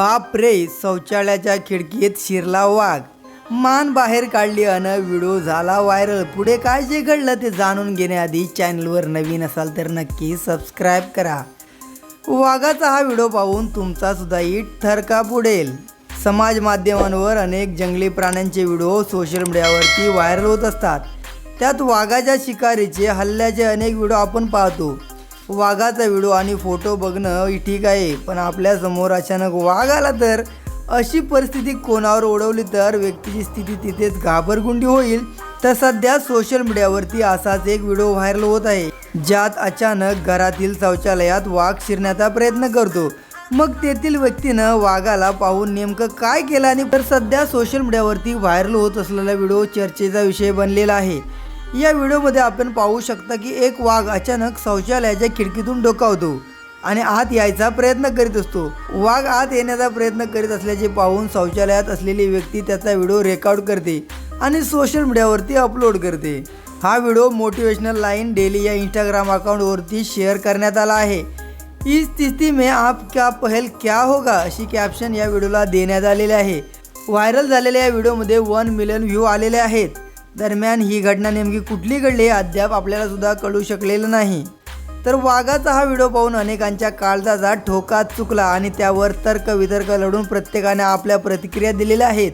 बाप रे शौचालयाच्या खिडकीत शिरला वाघ. मान बाहेर काढली अन व्हिडिओ झाला व्हायरल. पुढे काय जे घडलं ते जाणून घेण्याआधी चॅनलवर नवीन असाल तर नक्की सबस्क्राईब करा. वाघाचा हा व्हिडिओ पाहून तुमचा सुद्धा ईट थरका पुढेल समाज माध्यमांवर अनेक जंगली प्राण्यांचे व्हिडिओ सोशल मीडियावरती व्हायरल होत असतात. त्यात वाघाच्या शिकारीचे हल्ल्याचे अनेक व्हिडिओ आपण पाहतो. वाघाचा व्हिडिओ आणि फोटो बघणं ठीक आहे पण आपल्यासमोर अचानक वाघ आला तर? अशी परिस्थिती कोणावर ओढवली तर व्यक्तीची स्थिती तिथेच घाबरगुंडी होईल. तर सध्या सोशल मीडियावरती असाच एक व्हिडिओ व्हायरल होत आहे ज्यात अचानक घरातील शौचालयात वाघ शिरण्याचा प्रयत्न करतो. मग तेथील व्यक्तीनं वाघाला पाहून नेमकं काय केलं आणि तर सध्या सोशल मीडियावरती व्हायरल होत असलेला व्हिडिओ चर्चेचा विषय बनलेला आहे. या व्हिडिओमध्ये आपण पाहू शकता की एक वाघ अचानक शौचालयाच्या खिडकीतून डोकावतो आणि आत यायचा प्रयत्न करीत असतो. वाघ आत येण्याचा प्रयत्न करीत असल्याचे पाहून शौचालयात असलेली व्यक्ती त्याचा व्हिडिओ रेकॉर्ड करते आणि सोशल मीडियावरती अपलोड करते. हा व्हिडिओ मोटिवेशनल लाईन डेली या इंस्टाग्राम अकाउंटवरती शेअर करण्यात आला आहे. इस स्थिती में आपका पहल क्या होगा अशी कॅप्शन या व्हिडिओला देण्यात आलेले आहे. व्हायरल झालेल्या या व्हिडिओमध्ये वन मिलियन व्ह्यू आलेले आहेत. दरम्यान ही घटना नेमकी कुठली घडली अद्याप आपल्याला सुद्धा कळू शकलेलं नाही. तर वाघाचा हा व्हिडिओ पाहून अनेकांच्या काळजाचा ठोका चुकला आणि त्यावर तर्क वितर्क लढून प्रत्येकाने आपल्या प्रतिक्रिया दिलेल्या आहेत.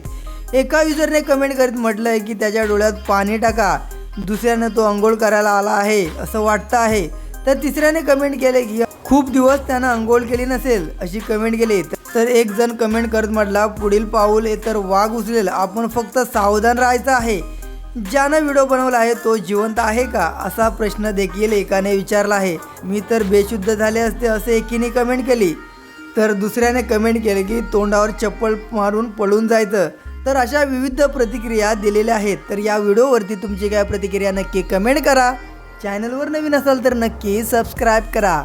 एका युजरने कमेंट करीत म्हटलं आहे की त्याच्या डोळ्यात पाणी टाका दुसऱ्यानं तो अंघोळ करायला आला आहे असं वाटतं आहे. तर तिसऱ्याने कमेंट केले की खूप दिवस त्यानं अंघोळ केली नसेल अशी कमेंट केली. तर एक जण कमेंट करत म्हटला पुढील पाऊल हे तर वाघ उचलेल आपण फक्त सावधान राहायचं आहे. ज्यानं व्हिडिओ बनवला आहे तो जिवंत आहे का असा प्रश्न देखील एकाने विचारला आहे. मी तर बेशुद्ध झाले असते असे एकीने कमेंट केली. तर दुसऱ्याने कमेंट केले की तोंडावर चप्पल मारून पळून जायचं. तर अशा विविध प्रतिक्रिया दिलेल्या आहेत. तर या व्हिडिओवरती तुमची काय प्रतिक्रिया नक्की कमेंट करा. चॅनलवर नवीन असाल तर नक्की सबस्क्राईब करा.